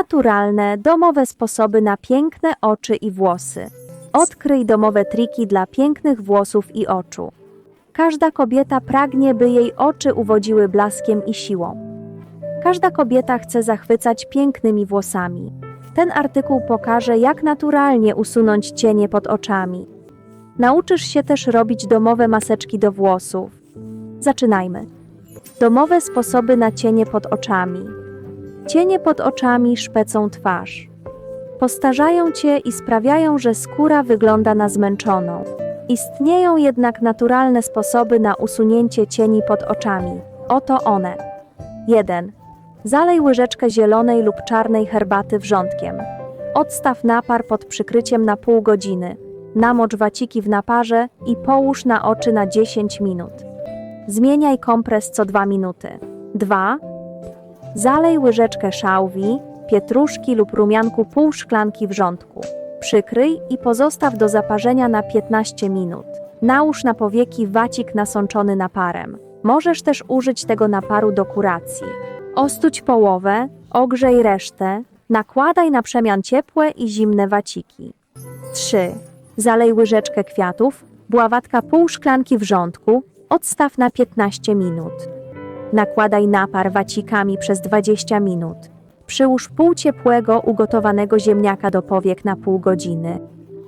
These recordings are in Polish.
Naturalne, domowe sposoby na piękne oczy i włosy. Odkryj domowe triki dla pięknych włosów i oczu. Każda kobieta pragnie, by jej oczy uwodziły blaskiem i siłą. Każda kobieta chce zachwycać pięknymi włosami. Ten artykuł pokaże, jak naturalnie usunąć cienie pod oczami. Nauczysz się też robić domowe maseczki do włosów. Zaczynajmy. Domowe sposoby na cienie pod oczami. Cienie pod oczami szpecą twarz. Postarzają cię i sprawiają, że skóra wygląda na zmęczoną. Istnieją jednak naturalne sposoby na usunięcie cieni pod oczami. Oto one. 1. Zalej łyżeczkę zielonej lub czarnej herbaty wrzątkiem. Odstaw napar pod przykryciem na pół godziny. Namocz waciki w naparze i połóż na oczy na 10 minut. Zmieniaj kompres co 2 minuty. 2. Zalej łyżeczkę szałwi, pietruszki lub rumianku pół szklanki wrzątku. Przykryj i pozostaw do zaparzenia na 15 minut. Nałóż na powieki wacik nasączony naparem. Możesz też użyć tego naparu do kuracji. Ostuć połowę, ogrzej resztę, nakładaj na przemian ciepłe i zimne waciki. 3. Zalej łyżeczkę kwiatów, bławatka pół szklanki wrzątku, odstaw na 15 minut. Nakładaj napar wacikami przez 20 minut. Przyłóż pół ciepłego, ugotowanego ziemniaka do powiek na pół godziny.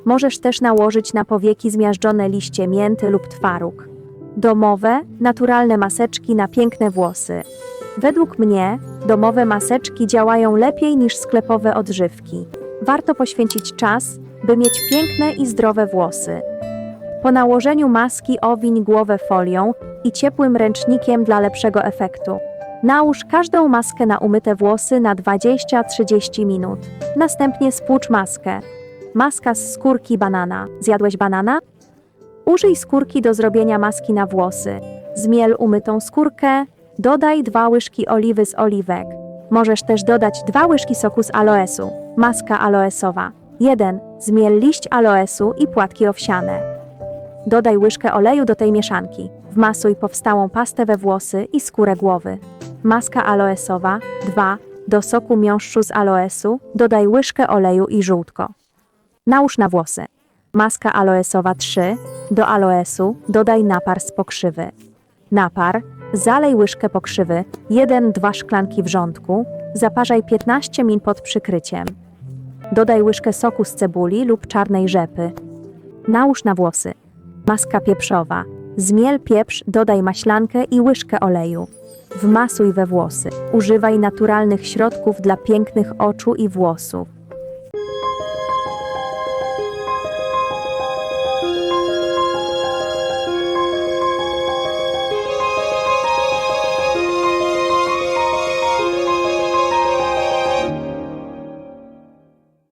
Możesz też nałożyć na powieki zmiażdżone liście mięty lub twaróg. Domowe, naturalne maseczki na piękne włosy. Według mnie domowe maseczki działają lepiej niż sklepowe odżywki. Warto poświęcić czas, by mieć piękne i zdrowe włosy. Po nałożeniu maski owiń głowę folią i ciepłym ręcznikiem dla lepszego efektu. Nałóż każdą maskę na umyte włosy na 20-30 minut. Następnie spłucz maskę. Maska z skórki banana. Zjadłeś banana? Użyj skórki do zrobienia maski na włosy. Zmiel umytą skórkę, dodaj dwa łyżki oliwy z oliwek. Możesz też dodać dwa łyżki soku z aloesu. Maska aloesowa. 1. Zmiel liść aloesu i płatki owsiane. Dodaj łyżkę oleju do tej mieszanki. Wmasuj powstałą pastę we włosy i skórę głowy. Maska aloesowa. 2. Do soku miąższu z aloesu dodaj łyżkę oleju i żółtko. Nałóż na włosy. Maska aloesowa 3. Do aloesu dodaj napar z pokrzywy. Napar. Zalej łyżkę pokrzywy, 1-2 szklanki wrzątku, zaparzaj 15 min pod przykryciem. Dodaj łyżkę soku z cebuli lub czarnej rzepy. Nałóż na włosy. Maska pieprzowa. Zmiel pieprz, dodaj maślankę i łyżkę oleju. Wmasuj we włosy. Używaj naturalnych środków dla pięknych oczu i włosów.